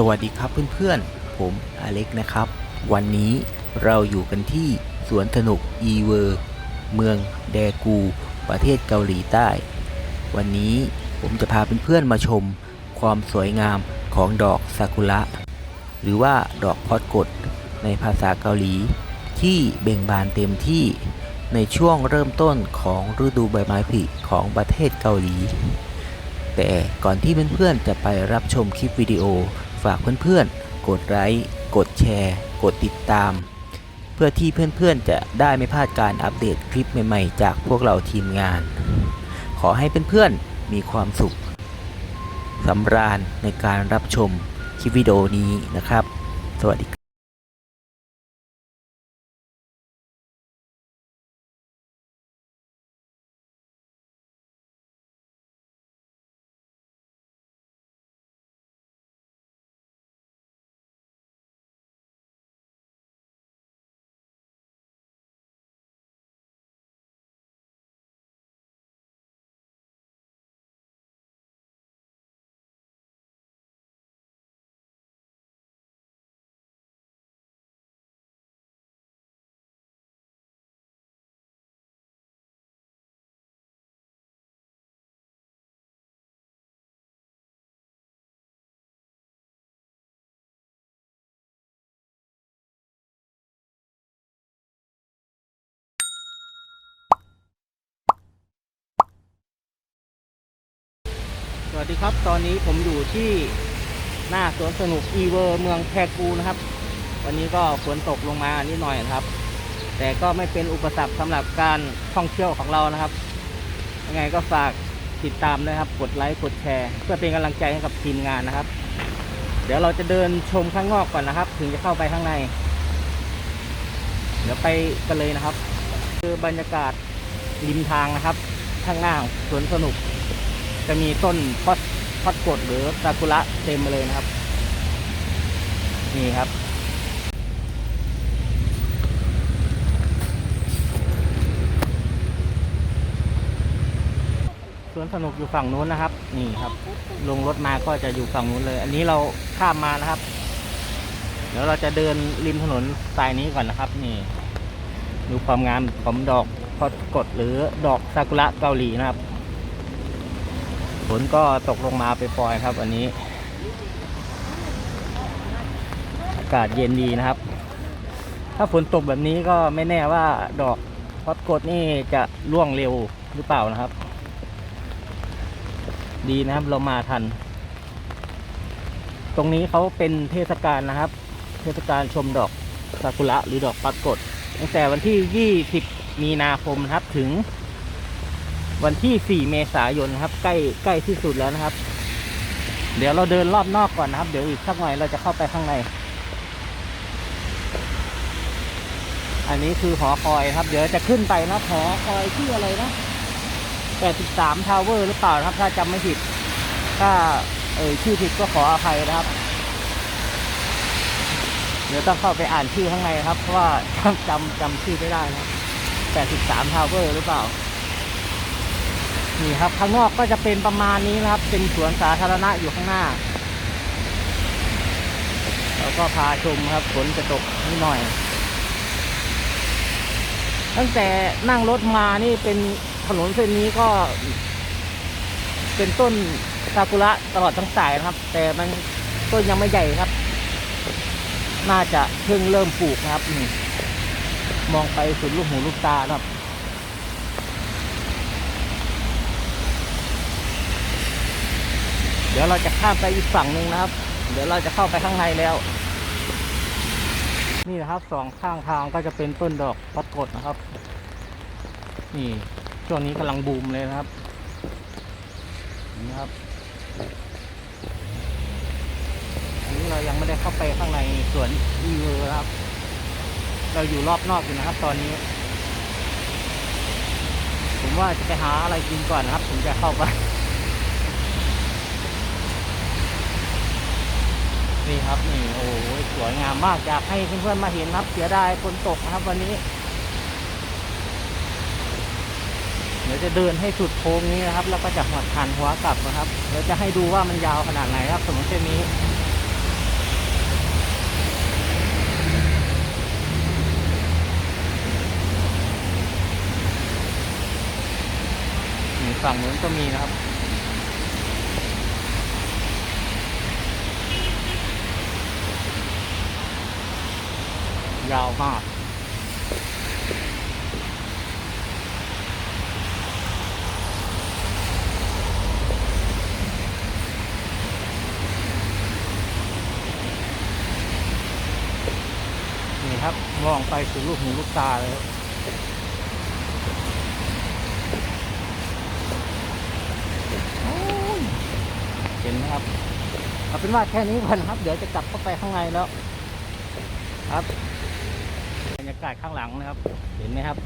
สวัสดีครับเพื่อนๆ ผมอเล็กนะครับ วันนี้เราอยู่กันที่สวนสนุกอีเวอร์เมืองแดกู ประเทศเกาหลีใต้ วันนี้ผมจะพาเพื่อนๆมาชมความสวยงามของดอกซากุระ หรือว่าดอกพอดกดในภาษาเกาหลี ที่เบ่งบานเต็มที่ในช่วงเริ่มต้นของฤดูใบไม้ผลิของประเทศเกาหลี แต่ก่อนที่เพื่อนๆจะไปรับชมคลิปวิดีโอ ฝากเพื่อนๆ กดไลค์ กดแชร์ กดติดตาม เพื่อที่เพื่อนๆ จะได้ไม่พลาดการอัปเดตคลิปใหม่ๆ จากพวกเราทีมงาน ขอให้เพื่อนๆ มีความสุขสำราญในการรับชมคลิปวิดีโอนี้นะครับ สวัสดีครับ สวัสดีครับ ตอนนี้ผมอยู่ที่หน้าสวนสนุกอีเวอร์เมืองแพกูนะครับ วันนี้ก็ฝนตกลงมานิดหน่อยนะครับ แต่ก็ไม่เป็นอุปสรรคสำหรับการท่องเที่ยวของเรานะครับ ยังไงก็ฝากติดตามด้วยครับ กดไลค์กดแชร์ เพื่อเป็นกำลังใจให้กับทีมงานนะครับ เดี๋ยวเราจะเดินชมข้างนอกก่อนนะครับ ถึงจะเข้าไปข้างใน เดี๋ยวไปกันเลยนะครับ คือบรรยากาศริมทางนะครับ ข้างหน้าสวนสนุก จะมีต้นพอดพอดกดหรือซากุระเต็มมาเลยนะครับ นี่ครับ สวนสนุกอยู่ฝั่งนู้นนะครับ นี่ครับ ลงรถมาก็จะอยู่ฝั่งนู้นเลย อันนี้เราข้ามมานะครับ เดี๋ยวเราจะเดินริมถนนสายนี้ก่อนนะครับ นี่ ดูความงามของดอกพอดกดหรือดอกซากุระเกาหลีนะครับ ฝนก็ตกลงมาไปปล่อยครับวันนี้ อากาศเย็นดีนะครับ ถ้าฝนตกแบบนี้ก็ไม่แน่ว่าดอกพอดกดนี่จะร่วงเร็วหรือเปล่านะครับ ดีนะครับเรามาทัน ตรงนี้เขาเป็นเทศกาลนะครับ เทศกาลชมดอกซากุระหรือดอกพัดกด ตั้งแต่วันที่ 20 มีนาคมครับถึง วันที่ 4 เมษายนครับ ใกล้ใกล้ที่สุดแล้วนะครับ เดี๋ยวเราเดินรอบนอกก่อนนะครับ เดี๋ยวอีกสักหน่อยเราจะเข้าไปข้างใน อันนี้คือหอคอยครับ เดี๋ยวจะขึ้นไปนะหอคอยที่ออะไรนะ83ทาวเวอร์หรือเปล่าครับ ถ้าจำไม่ผิด ถ้าเอ่ยชื่อผิดก็ขออภัยนะครับ เดี๋ยวต้องเข้าไปอ่านชื่อข้างในครับ เพราะว่าจำจำจำชื่อไม่ได้นะ83ทาวเวอร์หรือเปล่า นี่ครับ ข้างนอกก็จะเป็นประมาณนี้นะครับ เป็นสวนสาธารณะอยู่ข้างหน้าแล้วก็พาชมครับฝนจะตกนิดหน่อย ตั้งแต่นั่งรถมานี่เป็นถนนเส้นนี้ก็ เป็นต้นซากุระตลอดทั้งสายนะครับ แต่มันต้นยังไม่ใหญ่ครับ น่าจะเพิ่งเริ่มปลูกนะครับมองไปสุดลูกหูลูกตานะครับ ดี๋ยวเราจะข้ามไปอีกฝั่งหนึ่งนะครับ เดี๋ยวเราจะเข้าไปข้างในแล้ว นี่นะครับสองข้างทางก็จะเป็นต้นดอกปัดกดนะครับ นี่ช่วงนี้กำลังบูมเลยนะครับนี่ครับอันนี้เรายังไม่ได้เข้าไปข้างในสวนอีเวอร์นะครับ เราอยู่รอบนอกอยู่นะครับ ตอนนี้ ผมว่าจะไปหาอะไรกินก่อนนะครับผมจะเข้าไป นี่ครับนี่โอ้ยสวยงามมากอยากให้เพื่อนๆมาเห็นครับเสียดายฝนตกนะครับวันนี้ เดี๋ยวจะเดินให้สุดโค้งนี้นะครับ แล้วก็จะหัดผ่านหัวกลับนะครับเดี๋ยวจะให้ดูว่ามันยาวขนาดไหนครับถนนเส้นนี้ฝั่งนู้นก็มีนะครับ ยาวมากนี่ครับมองไปสู่ลูกหูลูกตาเลยครับเห็นไหมครับ เอาเป็นว่าแค่นี้ก่อนครับ เดี๋ยวจะกลับเข้าไปข้างในแล้ว ครับากาศข้างหลังนะครับ เห็นไหมครับ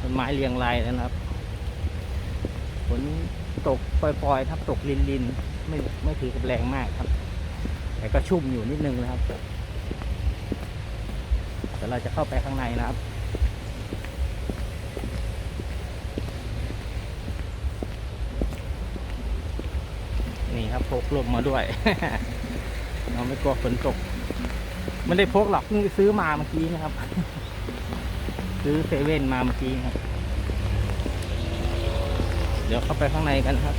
ต้นไม้เรียงรายนะครับฝนตกปล่อยๆครับตกลินๆไม่ไม่ถือกับแรงมากครับ แต่ก็ชุ่มอยู่นิดนึงนะครับเดี๋ยวเราจะเข้าไปข้างในนะครับนี่ครับพกลมมาด้วย เราไม่กลัวฝนตก ไม่ได้พกหรอกเพิ่งซื้อมาเมื่อกี้นะครับ ซื้อเซเว่นมาเมื่อกี้ครับ เดี๋ยวเข้าไปข้างในกันครับ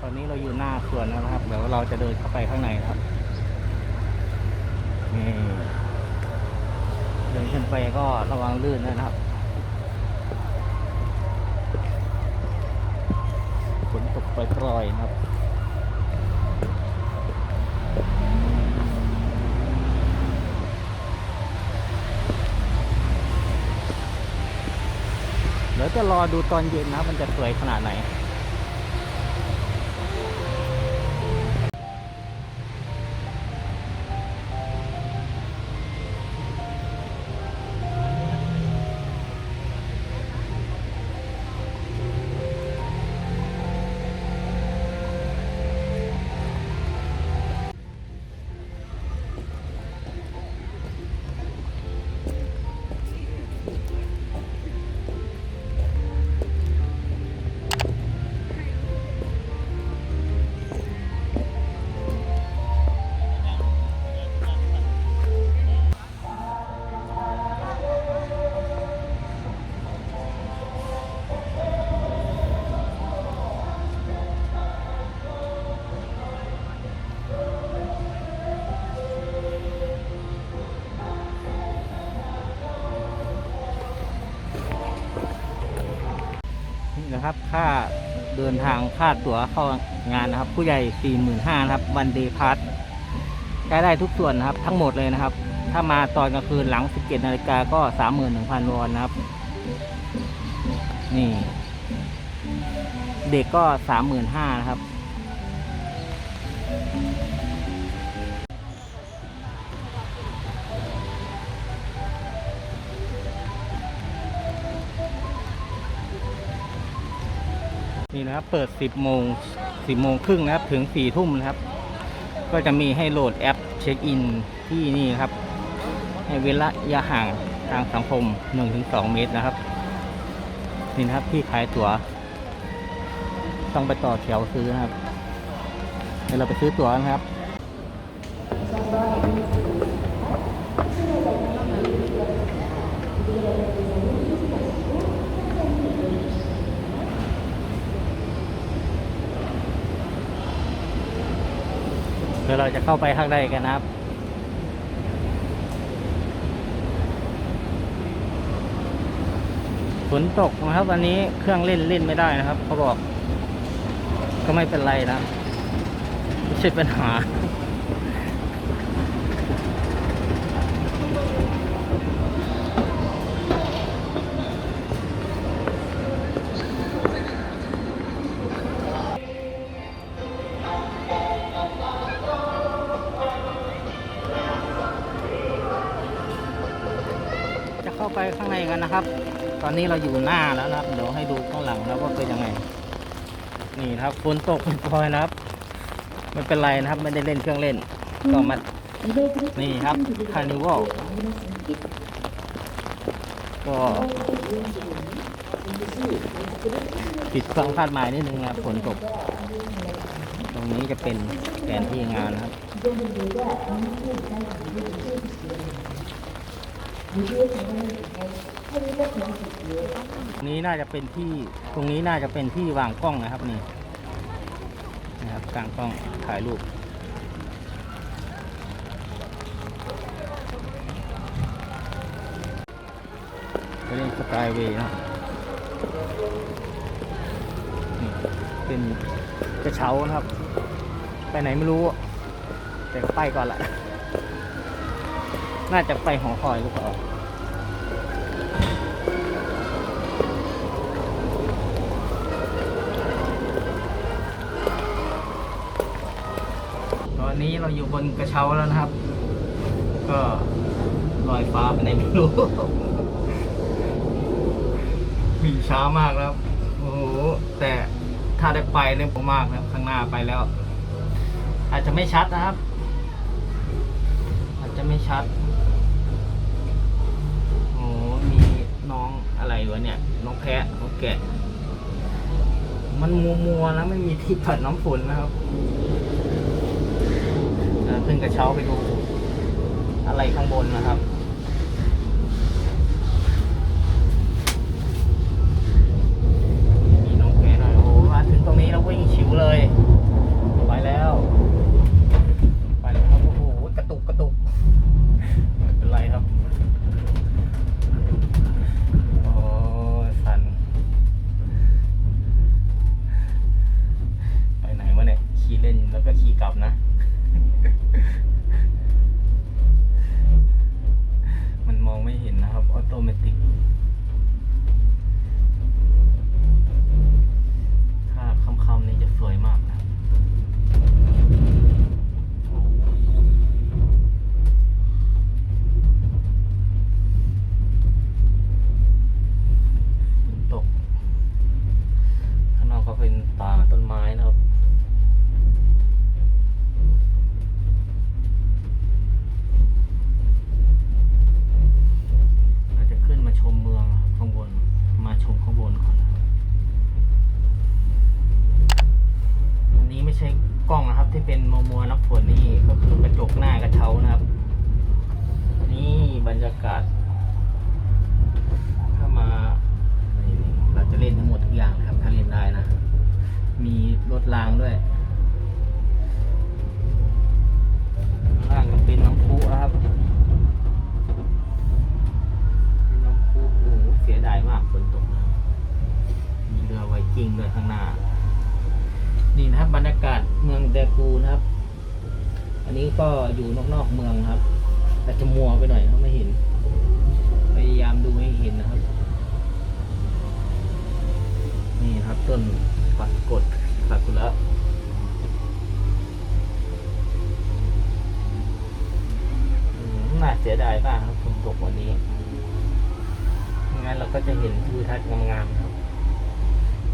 ตอนนี้เราอยู่หน้าสวนแล้วนะครับ เดี๋ยวเราจะเดินเข้าไปข้างในครับนี่เดินขึ้นไปก็ระวังลื่นนะครับ ฝนต ร่อยครับ เดี๋ยวจะรอดูตอนเย็นนะ มันจะสวยขนาดไหน นะครับ ค่าเดินทางค่าตั๋วเข้างานนะครับ ผู้ใหญ่45,000นะครับวันเดย์พาสใช้ได้ทุกส่วนนะครับ ทั้งหมดเลยนะครับ ถ้ามาตอนกลางคืนหลัง 17นาฬิกาก็ 31,000วอนนะครับ นี่ เด็กก็ 35,000นะครับ นี่นะครับ เปิด 10 โมง 10 โมงครึ่งนะครับ ถึง 4 ทุ่มนะครับ ก็จะมีให้โหลดแอปเช็คอินที่นี่ครับ ให้เว้นระยะห่างทางสังคม 1-2 เมตรนะครับ นี่นะครับที่ขายตั๋ว ต้องไปต่อแถวซื้อนะครับ เดี๋ยวเราไปซื้อตั๋วนะครับ ดี๋ยวเราจะเข้าไปข้างในกันนะครับฝนตกนะครับวันนี้เครื่องเล่นเล่นไม่ได้นะครับเขาบอก ก็ไม่เป็นไรนะไม่ใช่ปัญหา กันนะครับ ตอนนี้เราอยู่หน้าแล้วนะครับ เดี๋ยวให้ดูข้างหลังนะว่าเป็นยังไง นี่ครับฝนตกปล่อยนะครับ ไม่เป็นไรนะครับ ไม่ได้เล่นเครื่องเล่น ก็มา นี่ครับคาร์นิวัลก็ปิดความคาดหมายนิดนึงนะครับฝนตก ตรงนี้จะเป็นแผนที่งานนะครับ นี้น่าจะเป็นที่ตรงนี้น่าจะเป็นที่วางกล้องนะครับนี่นะครับกลางกล้องถ่ายรูปไปเล่นสกายเวย์นะนี่เป็นกระเช้านะครับ ไปไหนไม่รู้ แต่ไปก่อนละน่าจะไปหอคอยหรือเปล่า ตอนนี้เราอยู่บนกระเช้าแล้วนะครับ ก็ลอยฟ้าไปไหนไม่รู้วิ่งช้ามากแล้วโอ้โหแต่ถ้าได้ไปเนี่ยผมมากนะข้างหน้าไปแล้ว อาจจะไม่ชัดนะครับ อาจจะไม่ชัดโอ้โหมีน้องอะไรวะเนี่ย น้องแพะน้องแกะ มันมัวมัวๆแล้วไม่มีที่ปัดน้ำฝนนะครับ ขึ้นกระเช้าไปดูอะไรข้างบนนะครับ นี้ก็อยู่นอกๆเมืองครับแต่จะมัวไปหน่อยเขาไม่เห็น พยายามดูให้เห็นนะครับ นี่ครับต้นปักกดซากุระน่าเสียดายมากครับฝนตกวันนี้งั้นเราก็จะเห็นทิวทัศน์งามๆครับ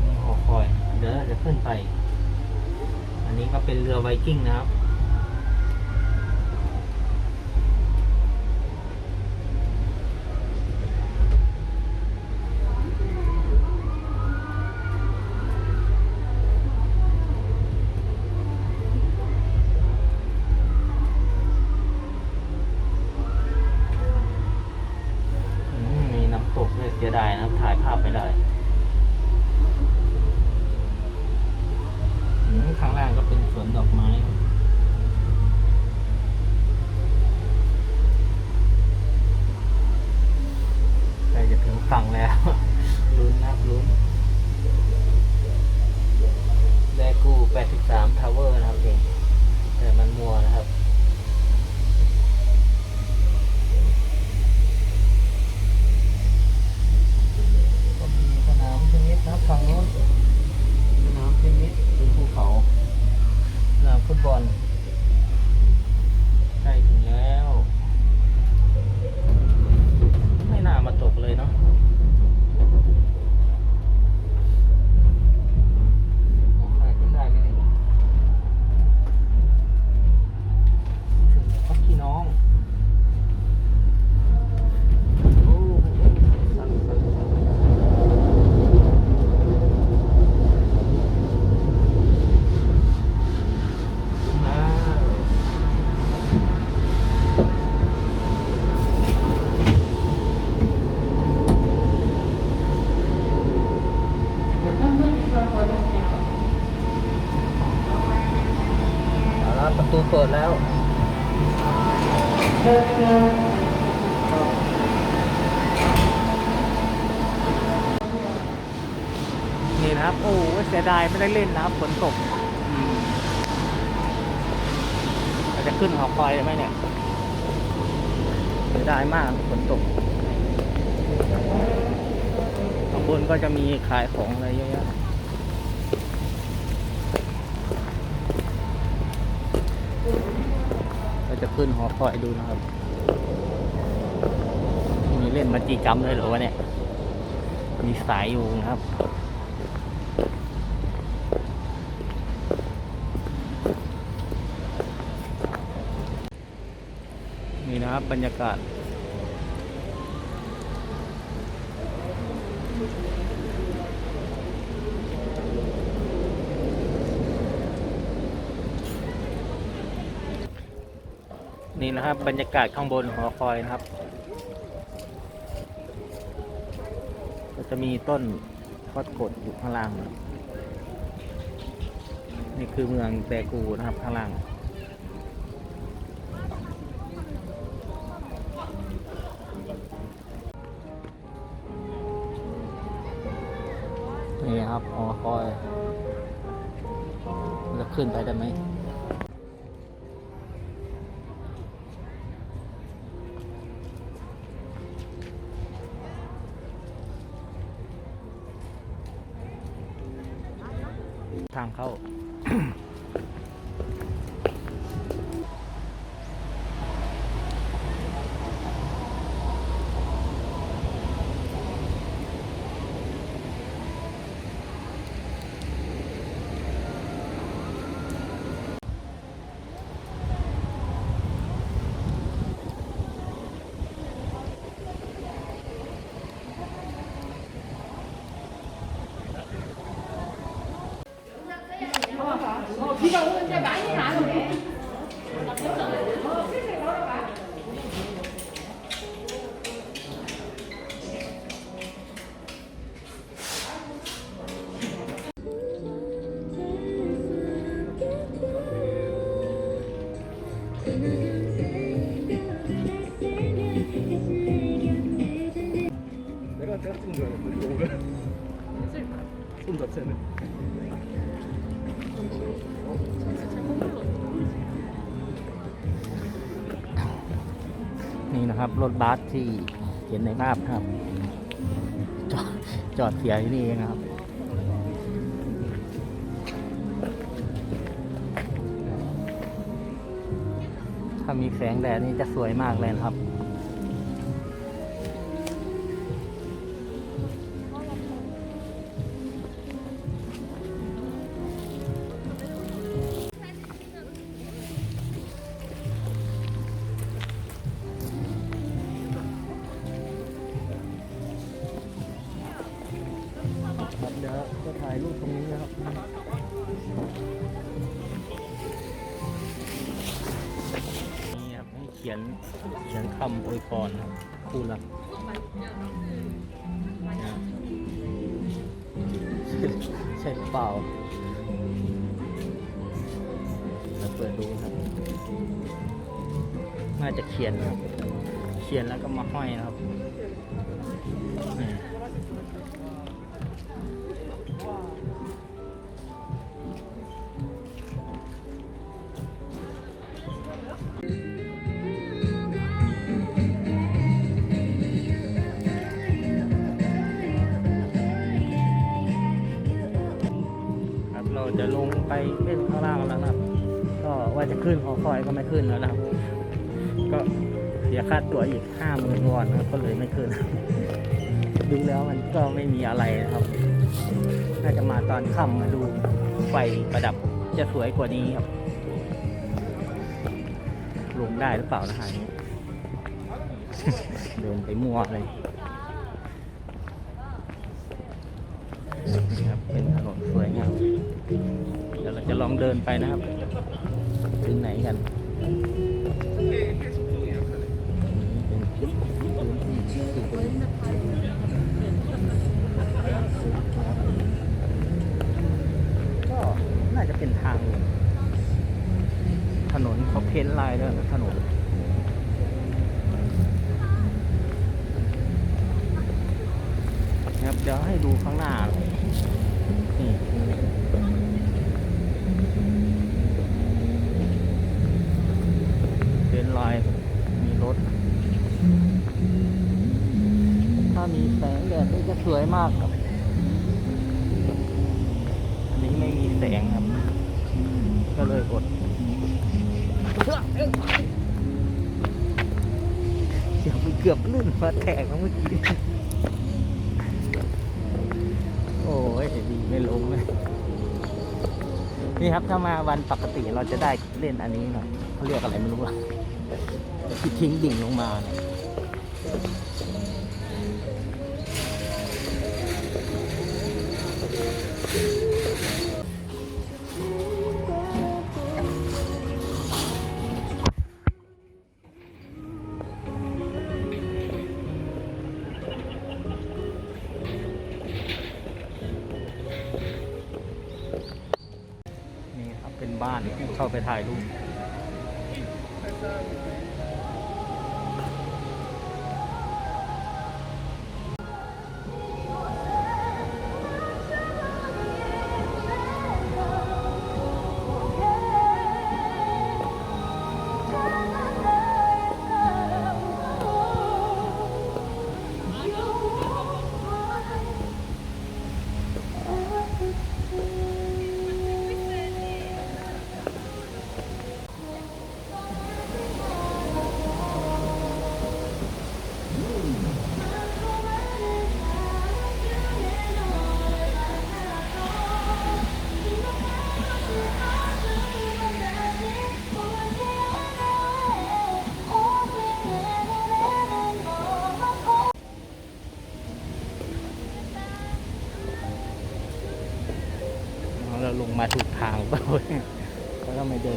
นี่หอคอย เดี๋ยวจะขึ้นไป อันนี้ก็เป็นเรือไวกิ้งนะครับ นะครับฝนตกอืมเราจะขึ้นหอคอยได้ไหมเนี่ยเสียดายมากฝนตกข้างบนก็จะมีขายของอะไรเยอะแยะเราจะขึ้นหอคอยดูนะครับมีเล่นมาจีกรรมเลยเหรอวะเนี่ยมีสายอยู่นะครับ นี่นะครั บรรยากาศ นี่นะครับบรรยากาศข้างบนหอคอยนะครับ ก็จะมีต้นทอดกดอยู่ข้างล่าง นี่คือเมืองแดกูนะครับข้างล่าง นี่ครับหอคอยจะขึ้นไปได้ไหมทางเข้า รถบัสที่เห็นในภาพครับ จอดจอดเสียที่นี่เองนะครับถ้ามีแสงแดดนี่จะสวยมากเลยนะครับ ใช่หรือเปล่าเราเปิดดูครับ น่าจะเขียนครับ เขียนแล้วก็มาห้อยนะครับ อีกห้าหมื่นวอนนะก็เลยไม่ขึ้น ดูแล้วมันก็ไม่มีอะไรนะครับ น่าจะมาตอนค่ำมาดูไฟประดับจะสวยกว่านี้ครับลงได้หรือเปล่านะฮะนี้เดินไปมั่วเลยนี่ครับเป็นถนนสวยงามเดี๋ยวเราจะลองเดินไปนะครับ ถึงไหนกันเป็น ก็น่าจะเป็นทางถนนด้วยถนนนะครับเดี๋ยวให้ดูข้างหน้าเลยนี่เป็นรอยมีรถ ถ้ามีแสงแดดนี่จะสวยมากครับ อันนี้ไม่มีแสงครับ ก็เลยอดเกือบเกือบลื่นมาแตกเมื่อกี้ โอ้ยดีไม่ล้มเลยนี่ครับถ้ามาวันปกติเราจะได้เล่นอันนี้หน่อยเขาเรียกอะไรไม่รู้อะที่ทิ้งดิ่งลงมาเนี่ย บ้านเข้าไปถ่ายรูป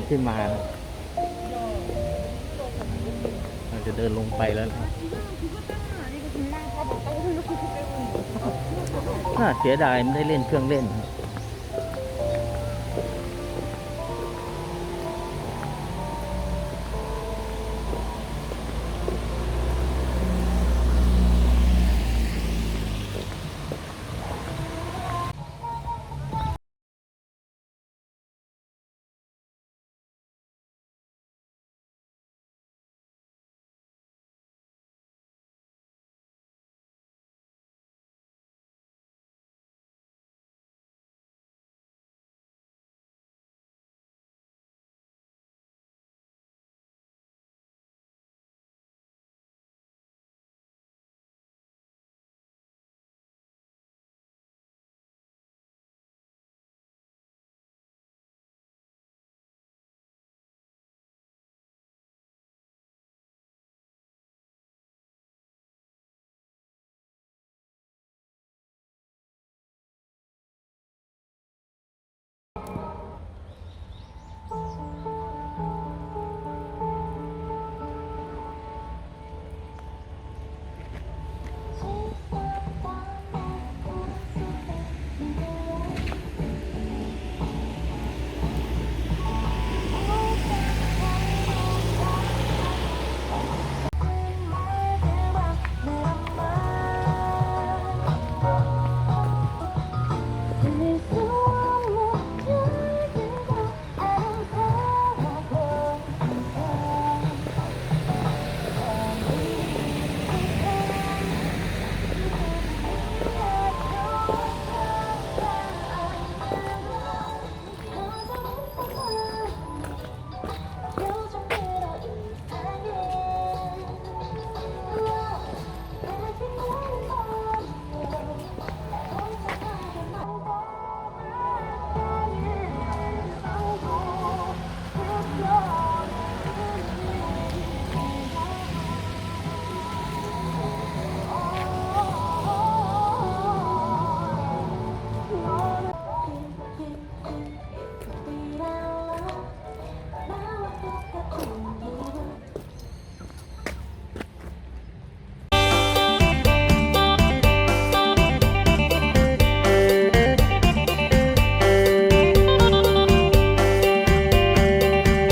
ขึ้นมานะเราจะเดินลงไปแล้วนะน่าเสียดายไม่ได้เล่นเครื่องเล่น